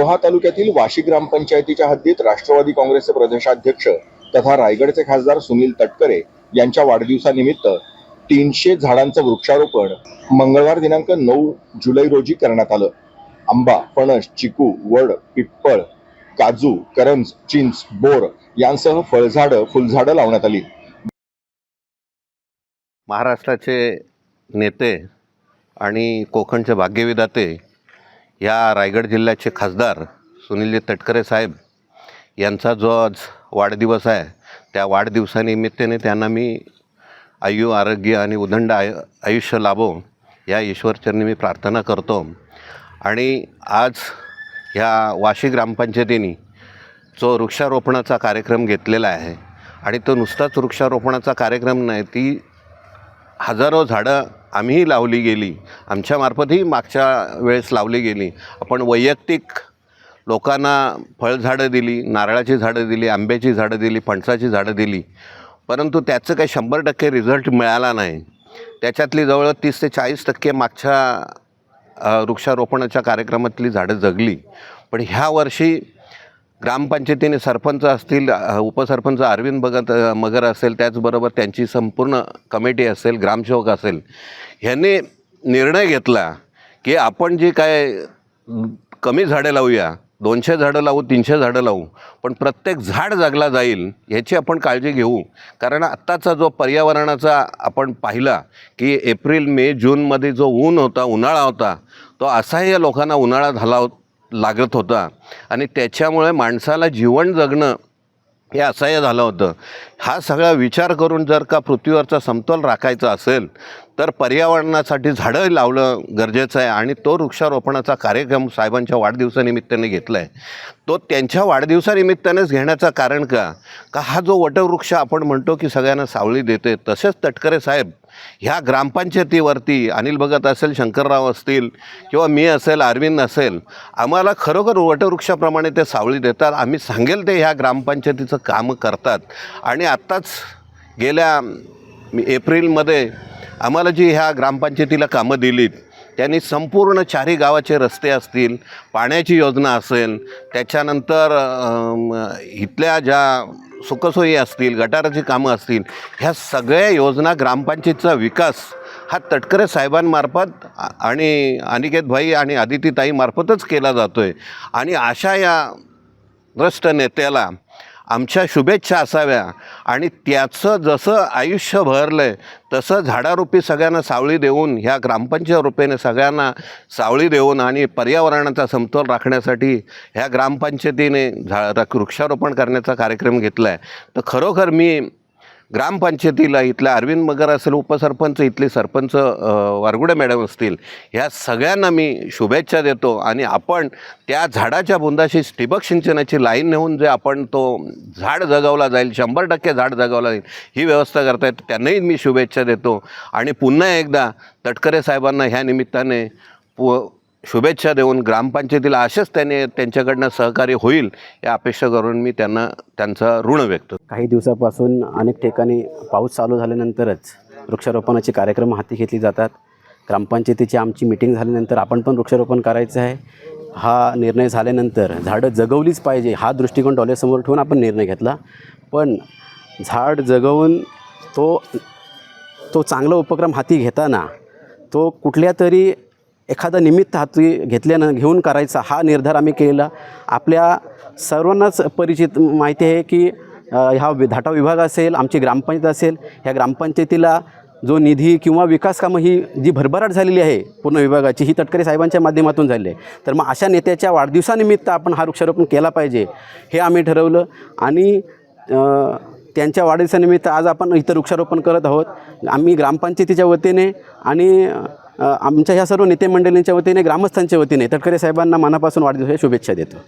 रोहा तालुक्यातील वाशी ग्रामपंचायतीच्या हद्दीत राष्ट्रवादी काँग्रेसचे प्रदेशाध्यक्ष तथा रायगडचे खासदार सुनील तटकरे यांच्या वाढदिवसानिमित्त तीनशे झाडांचं वृक्षारोपण मंगळवार दिनांक नऊ जुलै रोजी करण्यात आलं. आंबा फणस चिकू वड पिप्पळ काजू करंज चिंच बोर यांसह फळझाडं फुलझाडं लावण्यात आली. महाराष्ट्राचे नेते आणि कोकणचे भाग्यविधाते या रायगड जिल्ह्याचे खासदार सुनीलजी तटकरे साहेब यांचा जो आज वाढदिवस आहे त्या वाढदिवसानिमित्ताने त्यांना मी आयु आरोग्य आणि उदंड आय आयुष्य लाभो या ईश्वरचरणी मी प्रार्थना करतो. आणि आज ह्या वाशी ग्रामपंचायतीने जो वृक्षारोपणाचा कार्यक्रम घेतलेला आहे आणि तो नुसताच वृक्षारोपणाचा कार्यक्रम नाही ती हजारो झाडं आम्हीही लावली गेली. आमच्यामार्फतही मागच्या वेळेस लावली गेली. आपण वैयक्तिक लोकांना फळझाडं दिली नारळाची झाडं दिली आंब्याची झाडं दिली फणसाची झाडं दिली. परंतु त्याचं काही शंभर टक्के रिझल्ट मिळाला नाही. त्याच्यातली जवळ तीस ते चाळीस टक्के मागच्या वृक्षारोपणाच्या कार्यक्रमातली झाडं जगली. पण ह्या वर्षी ग्रामपंचायतीने सरपंच असतील उपसरपंच अरविंद भगत मगर असेल त्याचबरोबर त्यांची संपूर्ण कमिटी असेल ग्रामसेवक असेल ह्यांनी निर्णय घेतला की आपण जी काय कमी झाडं लावूया दोनशे झाडं लावू तीनशे झाडं लावू पण प्रत्येक झाड जगला जाईल ह्याची आपण काळजी घेऊ. कारण आत्ताचा जो पर्यावरणाचा आपण पाहिला की एप्रिल मे जूनमध्ये जो ऊन होता उन्हाळा होता तो असह्य लोकांना उन्हाळा झाला लागत होता. आणि त्याच्यामुळे माणसाला जीवन जगणं हे असह्य झालं होतं. हा सगळा विचार करून जर का पृथ्वीवरचा समतोल राखायचा असेल तर पर्यावरणासाठी झाडं लावणं गरजेचं आहे आणि तो वृक्षारोपणाचा कार्यक्रम साहेबांच्या वाढदिवसानिमित्ताने घेतला आहे तो त्यांच्या वाढदिवसानिमित्तानेच घेण्याचं कारण का? का हा जो वटवृक्ष आपण म्हणतो की सगळ्यांना सावली देते तसेच तटकरे साहेब ह्या ग्रामपंचायतीवरती अनिल भगत असेल शंकरराव असतील किंवा मी असेल अरविंद असेल आम्हाला खरोखर वटवृक्षाप्रमाणे ते सावली देतात. आम्ही सांगेल ते ह्या ग्रामपंचायतीचं कामं करतात. आणि आत्ताच गेल्या एप्रिलमध्ये आम्हाला जी ह्या ग्रामपंचायतीला कामं दिलीत त्यांनी संपूर्ण चारही गावाचे रस्ते असतील पाण्याची योजना असेल त्याच्यानंतर इथल्या ज्या सुखसोयी असतील गटाराची कामं असतील ह्या सगळ्या योजना ग्रामपंचायतीचा विकास हा तटकरे साहेबांमार्फत आणि अनिकेत भाई आणि आदितीताईमार्फतच केला जातो आहे आणि अशा या भ्रष्ट नेत्याला आमच्या शुभेच्छा असाव्या. आणि त्याचं जसं आयुष्य भरलं आहे तसं झाडारूपी सगळ्यांना सावळी देऊन ह्या ग्रामपंचायत रूपेने सगळ्यांना सावळी देऊन आणि पर्यावरणाचा समतोल राखण्यासाठी ह्या ग्रामपंचायतीने झा वृक्षारोपण करण्याचा कार्यक्रम घेतला आहे तर खरोखर मी ग्रामपंचायतीला इथला अरविंद मगर असेल उपसरपंच इथले सरपंच वारगुडे मॅडम असतील ह्या सगळ्यांना मी शुभेच्छा देतो आणि आपण त्या झाडाच्या बुंदाशी ठिबक सिंचनाची लाईन नेऊन जे आपण तो झाड जगवला जाईल शंभर टक्के झाड जगवला जाईल ही व्यवस्था करतायत त्यांनाही मी शुभेच्छा देतो. आणि पुन्हा एकदा तटकरे साहेबांना ह्या निमित्ताने पु शुभेच्छा देऊन ग्रामपंचायतीला असेच त्याने त्यांच्याकडनं सहकार्य होईल या अपेक्षा करून मी त्यांना त्यांचा ऋण व्यक्त काही दिवसापासून अनेक ठिकाणी पाऊस चालू झाल्यानंतरच वृक्षारोपणाचे कार्यक्रम हाती घेतले जातात. ग्रामपंचायतीची आमची मिटिंग झाल्यानंतर आपण पण वृक्षारोपण करायचं आहे. हा निर्णय झाल्यानंतर झाडं जगवलीच पाहिजे हा दृष्टिकोन डॉल्यासमोर ठेवून आपण निर्णय घेतला. पण झाड जगवून तो तो चांगला उपक्रम हाती घेताना तो कुठल्या तरी एखादा निमित्त हाती घेतल्यानं घेऊन करायचा हा निर्धार आम्ही केलेला. आपल्या सर्वांनाच परिचित माहिती आहे की ह्या धाटा विभाग असेल आमची ग्रामपंचायत असेल ह्या ग्रामपंचायतीला जो निधी किंवा विकास कामं ही जी भरभराट झालेली आहे पूर्ण विभागाची ही तटकरे साहेबांच्या माध्यमातून झालेली आहे. तर मग अशा नेत्याच्या वाढदिवसानिमित्त आपण हा वृक्षारोपण केला पाहिजे हे आम्ही ठरवलं. आणि त्यांच्या वाढदिवसानिमित्त आज आपण इथं वृक्षारोपण करत आहोत. आम्ही ग्रामपंचायतीच्या वतीने आणि आमच्या ह्या सर्व नेते मंडळींच्या वतीने ग्रामस्थांच्या वतीने तटकरे साहेबांना मनापासून वाढदिवसाच्या शुभेच्छा देतो.